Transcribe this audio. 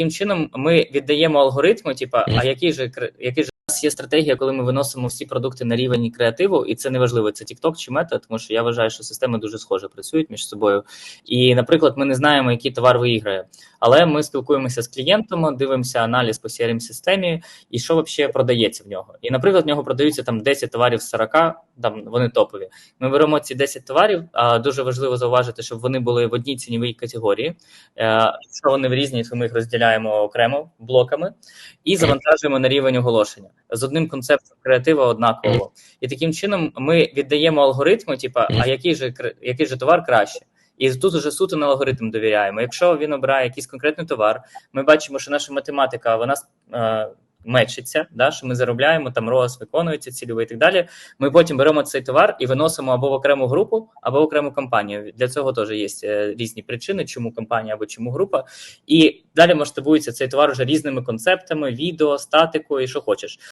таким чином ми віддаємо алгоритму, типа, а який же який же нас є стратегія, коли ми виносимо всі продукти на рівень креативу, і це не важливо, це TikTok чи мета, тому що я вважаю, що системи дуже схоже працюють між собою. І, наприклад, ми не знаємо, який товар виіграє, але ми спілкуємося з клієнтом, дивимося аналіз по crm системі і що взагалі продається в нього. І, наприклад, в нього продаються там 10 товарів з 40, там вони топові. Ми беремо ці 10 товарів. А дуже важливо зауважити, щоб вони були в одній ціновій категорії. Е, Якщо вони в різні, то ми їх розділяємо окремо блоками і завантажуємо на рівень оголошення з одним концептом креатива однаково. І таким чином ми віддаємо алгоритму, типа, а який же який же товар краще. І тут уже суто на алгоритм довіряємо. Якщо він обирає якийсь конкретний товар, ми бачимо, що наша математика вона е, мечиться, да, що ми заробляємо, там роз виконується цільовий і так далі. Ми потім беремо цей товар і виносимо або в окрему групу, або в окрему компанію. Для цього теж є е, різні причини, чому компанія або чому група. І далі масштабується цей товар вже різними концептами, відео, статикою і що хочеш.